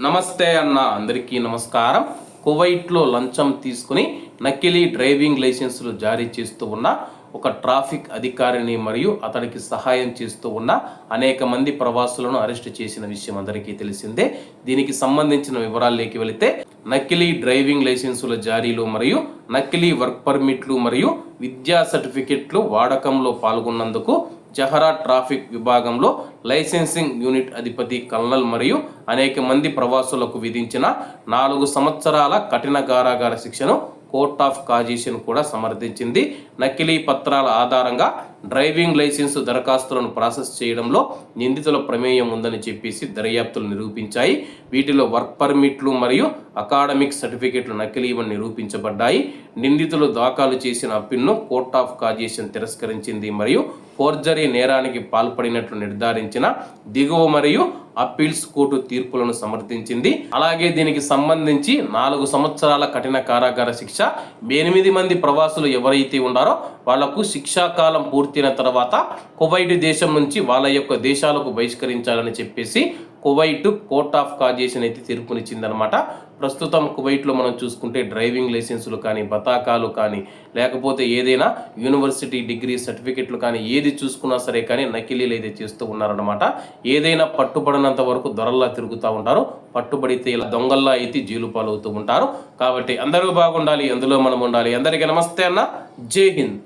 నమస్తే అన్న అందరికీ నమస్కారం. కువైట్లో లంచం తీసుకుని నకిలీ డ్రైవింగ్ లైసెన్సులు జారీ చేస్తూ ఉన్న ఒక ట్రాఫిక్ అధికారిని మరియు అతనికి సహాయం చేస్తూ ఉన్న అనేక మంది ప్రవాసులను అరెస్ట్ చేసిన విషయం అందరికీ తెలిసిందే. దీనికి సంబంధించిన వివరాల్లోకి వెళితే నకిలీ డ్రైవింగ్ లైసెన్సుల జారీలు మరియు నకిలీ వర్క్ పర్మిట్లు మరియు విద్యా సర్టిఫికెట్లు వాడకంలో పాల్గొన్నందుకు జహరా ట్రాఫిక్ విభాగంలో లైసెన్సింగ్ యూనిట్ అధిపతి కల్నల్ మరియు అనేక మంది ప్రవాసులకు విధించిన నాలుగు సంవత్సరాల కఠిన కారాగార శిక్షను కోర్ట్ ఆఫ్ కాజీషన్ కూడా సమర్థించింది. నకిలీ పత్రాల ఆధారంగా డ్రైవింగ్ లైసెన్స్ దరఖాస్తులను ప్రాసెస్ చేయడంలో నిందితుల ప్రమేయం ఉందని చెప్పేసి దర్యాప్తులు నిరూపించాయి. వీటిలో వర్క్ పర్మిట్లు మరియు అకాడమిక్ సర్టిఫికెట్లు నకిలీవని నిరూపించబడ్డాయి. నిందితులు దాఖలు చేసిన అప్పీల్ను కోర్ట్ ఆఫ్ కాజేషన్ తిరస్కరించింది మరియు ఫోర్జరీ నేరానికి పాల్పడినట్లు నిర్ధారించిన దిగువ మరియు అప్పీల్స్ కోర్టు తీర్పులను సమర్థించింది. అలాగే దీనికి సంబంధించి నాలుగు సంవత్సరాల కఠిన కారాగార శిక్ష ఎనిమిది మంది ప్రవాసులు ఎవరైతే ఉన్నారో వాళ్ళకు శిక్షాకాలం పూర్తయిన తర్వాత కువైట్ దేశం నుంచి వాళ్ళ యొక్క దేశాలకు బహిష్కరించాలని చెప్పేసి కువైట్ కోర్ట్ ఆఫ్ కాజేషన్ అయితే తీర్పునిచ్చిందనమాట ప్రస్తుతం కువైట్లో మనం చూసుకుంటే డ్రైవింగ్ లైసెన్సులు కానీ బతాకాలు కానీ లేకపోతే ఏదైనా యూనివర్సిటీ డిగ్రీ సర్టిఫికెట్లు కానీ ఏది చూసుకున్నా సరే కానీ నకిలీలు అయితే చేస్తూ ఉన్నారనమాట ఏదైనా పట్టుబడినంత వరకు దొరల్లా తిరుగుతూ ఉంటారు. పట్టుబడితే ఇలా దొంగల్లా అయితే జైలు పాలవుతూ ఉంటారు. కాబట్టి అందరూ బాగుండాలి అందులో మనం ఉండాలి. అందరికీ నమస్తే అన్న. జై హింద్.